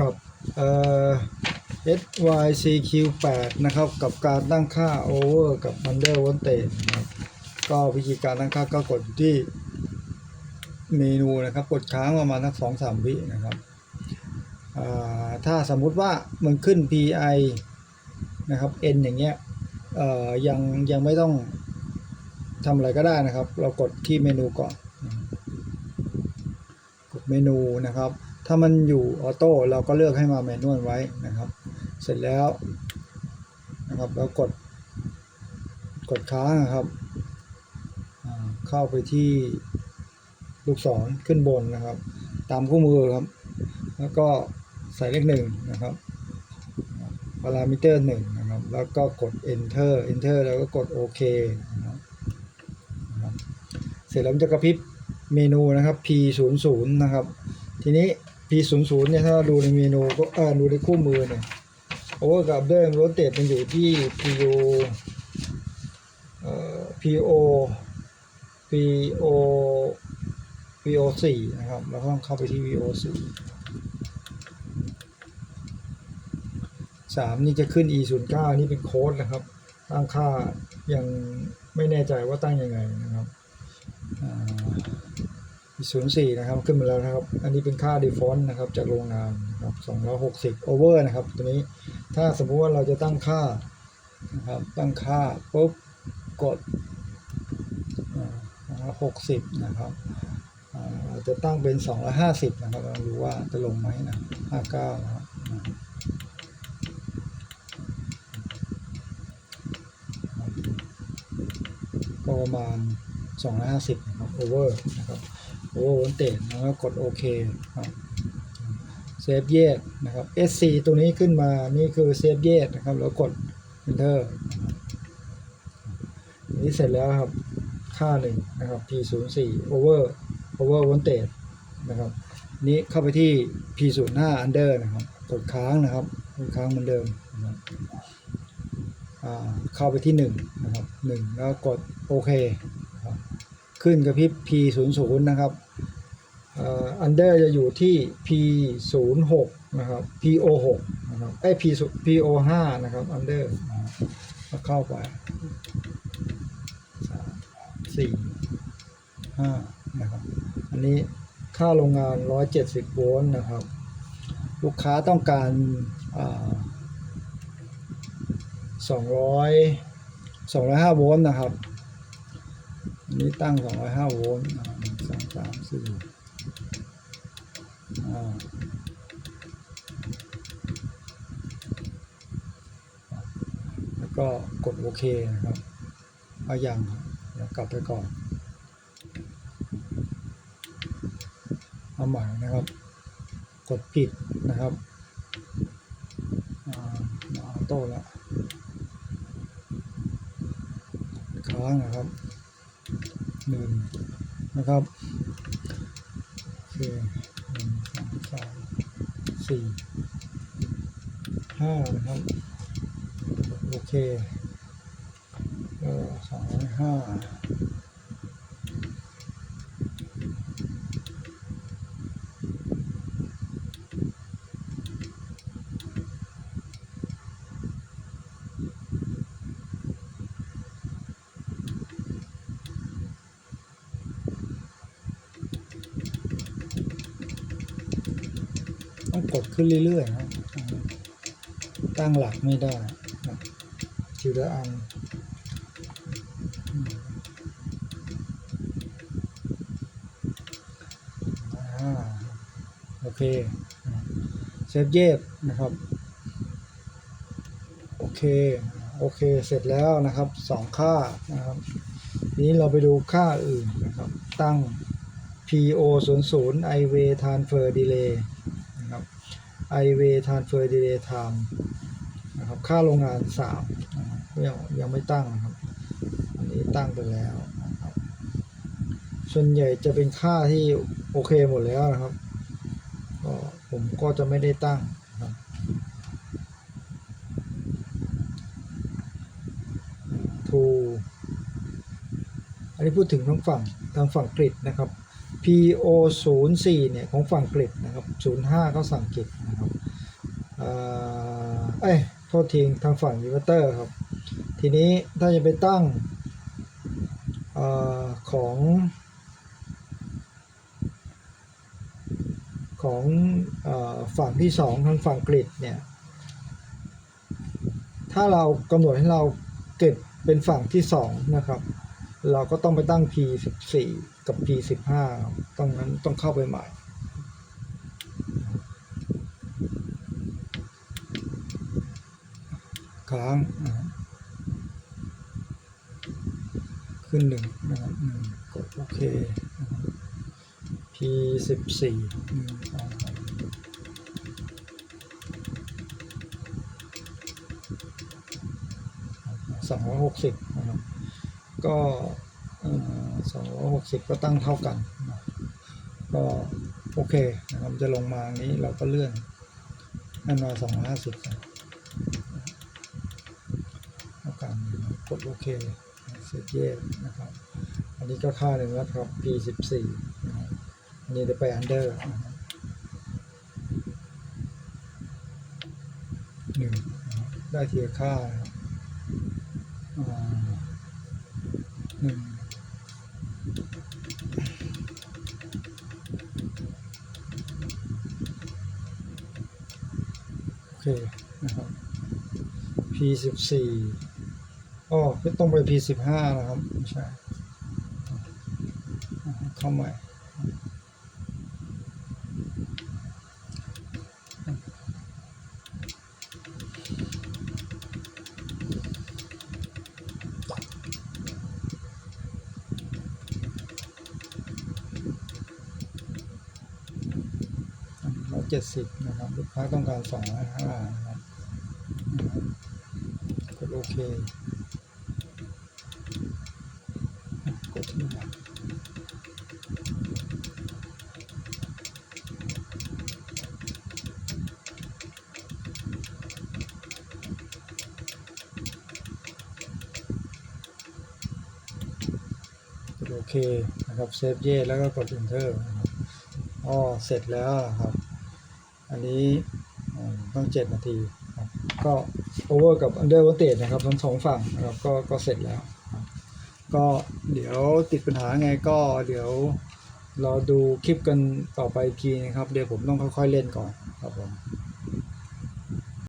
กับ SYCQ8 นะครับกับการตั้งค่า over กับ under voltage นะครับก็วิธีการตั้งค่าก็กดที่เมนูนะครับ กดค้างประมาณสักสองสามวินะครับถ้าสมมุติว่ามันขึ้น PI นะครับ N อย่างเงี้ยยังยังไม่ต้องทำอะไรก็ได้นะครับ เรากดที่เมนูก่อน กดเมนูนะครับ ถ้ามันอยู่ออโต้เราก็เลือกให้มาแมนนวลไว้นะครับ เสร็จแล้วนะครับแล้วกด กดค้างนะครับ เข้าไปที่ลูกศรขึ้นบนนะครับ ตามคู่มือครับ แล้วก็ใส่เลขหนึ่งนะครับพารามิเตอร์หนึ่งนะครับ แล้วก็กด enter enter แล้วก็กดโอเคนะครับนะครับ เสร็จแล้วมันจะกระพริบเมนูนะครับ P 0 0นะครับ ทีนี้ P 0 0เนี่ยถ้าดูในเมนูก็เออดูในคู่มือเนี่ย over กับ under rotate มันอยู่ที่ PO เอ่อ PO PO PO 4นะครับแล้วก็ต้องเข้าไปที่ PO 4 3นี่จะขึ้น E 0 9นี่เป็นโค้ดนะครับ ตั้งค่ายังไม่แน่ใจว่าตั้งยังไงนะครับอ่า ศูนย์สี่นะครับขึ้นมาแล้วนะครับ อันนี้เป็นค่า default นะครับจากโรงงานนะครับสองร้อยหกสิบ over นะครับ ตัวนี้ถ้าสมมุติว่าเราจะตั้งค่านะครับตั้งค่าปุ๊บกดหกสิบนะครับเราจะตั้งเป็นสองร้อยห้าสิบนะครับเราดูว่าจะลงไหมนะห้าเก้านะครับก็ประมาณ250นะครับ over นะครับ over voltage แล้วก็กดโอเคเซฟแยกนะครับ SC ตัวนี้ขึ้นมา นี่คือเซฟแยกนะครับ แล้วกด enter นี้เสร็จแล้วครับ ค่าหนึ่งนะครับ P 0 4 over over voltage นะครับ นี้เข้าไปที่ P 0 5 under นะครับ กดค้างนะครับ กดค้างเหมือนเดิมนะครับอ่าเข้าไปที่หนึ่งนะครับหนึ่งแล้วกดโอเค ขึ้นกระพริบ P 0 0นะครับอันเดอร์จะอยู่ที่ P 0 6นะครับ PO 6นะครับไอ P PO 5นะครับอันเดอร์ก็เข้าไปสามสี่ห้านะครับ อันนี้ค่าโรงงาน 170 โวลต์นะครับ ลูกค้าต้องการสองร้อยสองร้อยห้าโวลต์นะครับ นี้ตั้ง205โวลต์อ่าหนึ่งสองสามสี่แล้วก็กดโอเคนะครับ เอาอย่างครับเดี๋ยวกลับไปก่อน เอาใหม่นะครับ กดผิดนะครับอ่ามาออโต้ละค้างนะครับ หนึ่งนะครับโอเคหนึ่งสองสามสี่ห้านะครับโอเคก็สองร้อยห้า ต้องกดขึ้นเรื่อยๆนะตั้งหลักไม่ได้นะทีละอันอืมอ่าโอเค เซฟเยบนะครับ โอเค โอเค เสร็จแล้วนะครับสองค่านะครับทีนี้เราไปดูค่าอื่นนะครับ ตั้ง PO 0 0 iWay transfer delay iWay transfer delay time นะครับค่าโรงงาน3นะครับยังยังไม่ตั้งนะครับ อันนี้ตั้งไปแล้วนะครับ ส่วนใหญ่จะเป็นค่าที่โอเคหมดแล้วนะครับ ก็ผมก็จะไม่ได้ตั้งนะครับทูอันนี้พูดถึงทางฝั่งทางฝั่งกริดนะครับ PO 0 4เนี่ยของฝั่งกฤษนะครับ 05 ก็สั่งกฤษนะครับ เอ้ยโทษทีทางฝั่งยูเวเตอร์ครับ ทีนี้ถ้าจะไปตั้งอของ ของอฝั่งที่สองทางฝั่งอังกฤษเนี่ย ถ้าเรากำหนดให้เราเก็บเป็นฝั่งที่สองนะครับ เราก็ต้องไปตั้ง P 1 4กับ P 1 5ครับต้องนั้นต้องเข้าไปใหม่ ค้างขึ้นหนึ่งนะครับหนึ่งกดโอเค P สิบสี่หนึ่งสองสองร้อยหกสิบนะครับก็สองร้อยหกสิบก็ตั้งเท่ากันนะก็โอเคนะครับจะลงมาอย่างนี้เราก็เลื่อนนั่นมาสองร้อยห้าสิบ กดโอเคเสร็จเย่นะครับ อันนี้ก็ค่าหนึ่งแล้วครับ P14 อันนี้จะไป under หนึ่งได้เทียค่าหนึ่งโอเคนะครับ P14 อ๋อคือตรงไป P15 นะครับไม่ใช่เข้าใหม่เจ็ดสิบนะครับลูกค้าต้องการสองห้านะครับกดโอเค โอเคนะครับเซฟเย่แล้วก็กด enter นะครับอ๋อเสร็จแล้วครับ อันนี้ต้องเจ็ดนาทีครับก็โอเวอร์กับอันเดอร์วอเตนะครับทั้งสองฝั่งนะครับก็ก็เสร็จแล้ว ก็เดี๋ยวติดปัญหาไงก็เดี๋ยวรอดูคลิปกันต่อไปอีกทีนะครับ เดี๋ยวผมต้องค่อยๆเล่นก่อนครับผม